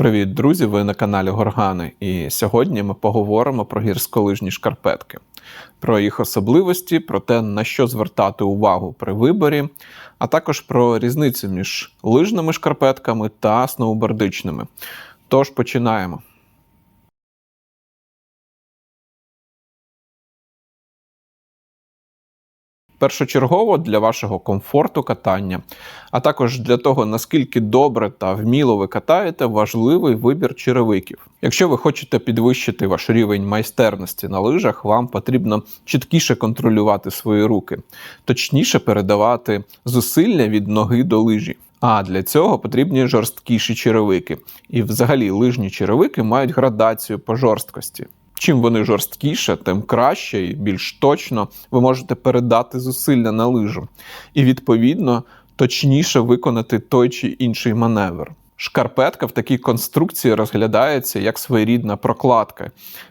Привіт, друзі! Ви на каналі Горгани. І сьогодні ми поговоримо про гірськолижні шкарпетки, про їх особливості, про те, на що звертати увагу при виборі, а також про різницю між лижними шкарпетками та сноубордичними. Тож починаємо. Першочергово для вашого комфорту катання, а також для того, наскільки добре та вміло ви катаєте, важливий вибір черевиків. Якщо ви хочете підвищити ваш рівень майстерності на лижах, вам потрібно чіткіше контролювати свої руки, точніше передавати зусилля від ноги до лижі. А для цього потрібні жорсткіші черевики. І взагалі лижні черевики мають градацію по жорсткості. Чим вони жорсткіше, тим краще і більш точно ви можете передати зусилля на лижу, і відповідно точніше виконати той чи інший маневр. Шкарпетка в такій конструкції розглядається як своєрідна прокладка,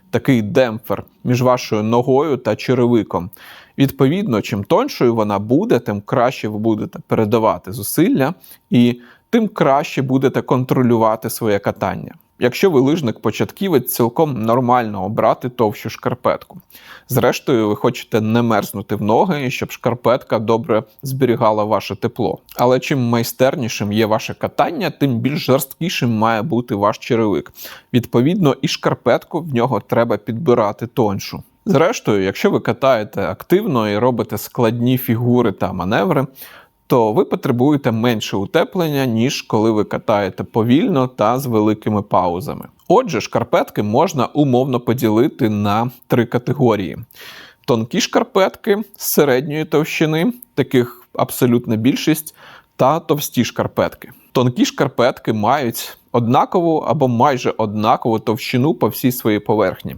такий демпфер між вашою ногою та черевиком. Відповідно, чим тоншою вона буде, тим краще ви будете передавати зусилля, і тим краще будете контролювати своє катання. Якщо ви лижник-початківець, цілком нормально обрати товщу шкарпетку. Зрештою, ви хочете не мерзнути в ноги, щоб шкарпетка добре зберігала ваше тепло. Але чим майстернішим є ваше катання, тим більш жорсткішим має бути ваш черевик. Відповідно, і шкарпетку в нього треба підбирати тоншу. Зрештою, якщо ви катаєте активно і робите складні фігури та маневри, то ви потребуєте менше утеплення, ніж коли ви катаєте повільно та з великими паузами. Отже, шкарпетки можна умовно поділити на три категорії: тонкі шкарпетки з середньої товщини, таких абсолютна більшість, та товсті шкарпетки. Тонкі шкарпетки мають однакову або майже однакову товщину по всій своїй поверхні.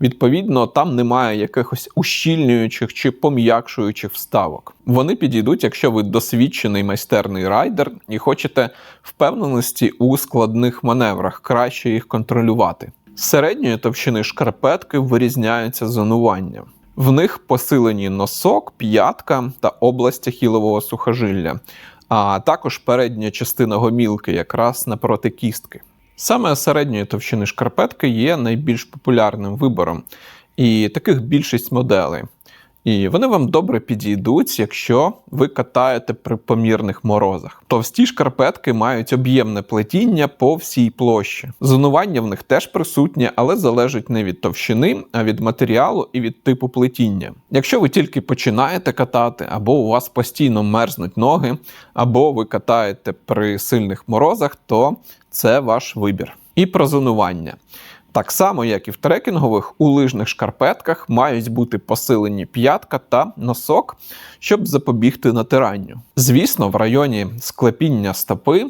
Відповідно, там немає якихось ущільнюючих чи пом'якшуючих вставок. Вони підійдуть, якщо ви досвідчений майстерний райдер і хочете впевненості у складних маневрах, краще їх контролювати. З середньої товщини шкарпетки вирізняються зонуванням. В них посилені носок, п'ятка та область ахілового сухожилля а також передня частина гомілки, якраз напроти кістки. Саме середньої товщини шкарпетки є найбільш популярним вибором, і таких більшість моделей. І вони вам добре підійдуть, якщо ви катаєте при помірних морозах. Товсті шкарпетки мають об'ємне плетіння по всій площі. Зонування в них теж присутнє, але залежить не від товщини, а від матеріалу і від типу плетіння. Якщо ви тільки починаєте катати, або у вас постійно мерзнуть ноги, або ви катаєте при сильних морозах, то це ваш вибір. І про зонування. Так само, як і в трекінгових, у лижних шкарпетках мають бути посилені п'ятка та носок, щоб запобігти натиранню. Звісно, в районі склепіння стопи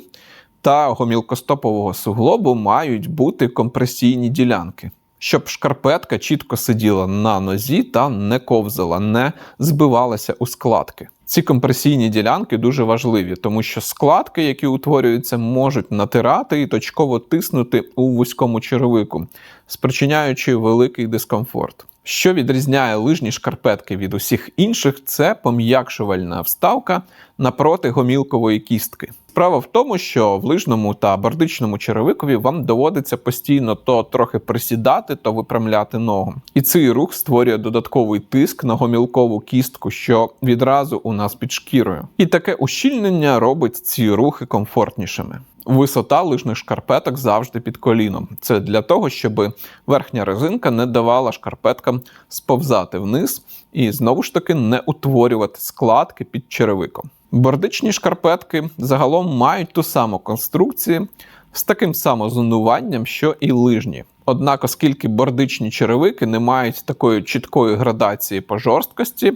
та гомілкостопового суглобу мають бути компресійні ділянки. Щоб шкарпетка чітко сиділа на нозі та не ковзала, не збивалася у складки. Ці компресійні ділянки дуже важливі, тому що складки, які утворюються, можуть натирати і точково тиснути у вузькому черевику, спричиняючи великий дискомфорт. Що відрізняє лижні шкарпетки від усіх інших, це пом'якшувальна вставка напроти гомілкової кістки. Справа в тому, що в лижному та бардичному черевикові вам доводиться постійно то трохи присідати, то випрямляти ногу. І цей рух створює додатковий тиск на гомілкову кістку, що відразу у нас під шкірою. І таке ущільнення робить ці рухи комфортнішими. Висота лижних шкарпеток завжди під коліном. Це для того, щоб верхня резинка не давала шкарпеткам сповзати вниз і знову ж таки не утворювати складки під черевиком. Бордичні шкарпетки загалом мають ту саму конструкцію з таким самозонуванням, що і лижні. Однак, оскільки бордичні черевики не мають такої чіткої градації по жорсткості,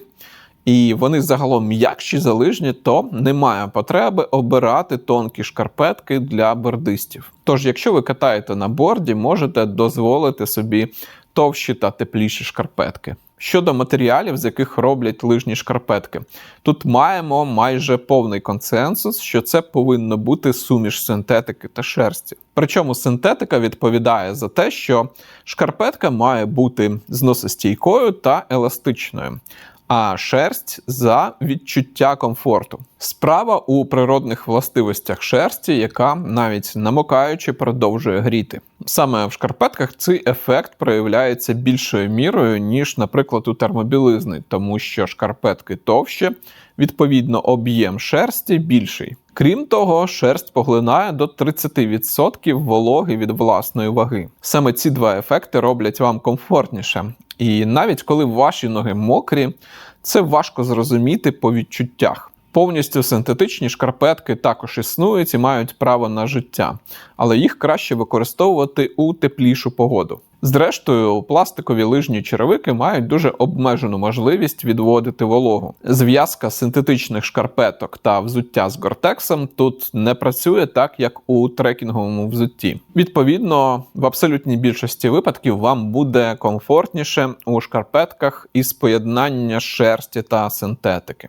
і вони загалом м'якші залижні, то немає потреби обирати тонкі шкарпетки для бордистів. Тож, якщо ви катаєте на борді, можете дозволити собі товщі та тепліші шкарпетки. Щодо матеріалів, з яких роблять лижні шкарпетки, тут маємо майже повний консенсус, що це повинно бути суміш синтетики та шерсті. Причому синтетика відповідає за те, що шкарпетка має бути зносостійкою та еластичною. А шерсть за відчуття комфорту. Справа у природних властивостях шерсті, яка навіть намокаючи продовжує гріти. Саме в шкарпетках цей ефект проявляється більшою мірою, ніж, наприклад, у термобілизни, тому що шкарпетки товще, відповідно, об'єм шерсті більший. Крім того, шерсть поглинає до 30% вологи від власної ваги. Саме ці два ефекти роблять вам комфортніше. І навіть коли ваші ноги мокрі, це важко зрозуміти по відчуттях. Повністю синтетичні шкарпетки також існують і мають право на життя, але їх краще використовувати у теплішу погоду. Зрештою, пластикові лижні черевики мають дуже обмежену можливість відводити вологу. Зв'язка синтетичних шкарпеток та взуття з гортексом тут не працює так, як у трекінговому взутті. Відповідно, в абсолютній більшості випадків вам буде комфортніше у шкарпетках із поєднання шерсті та синтетики.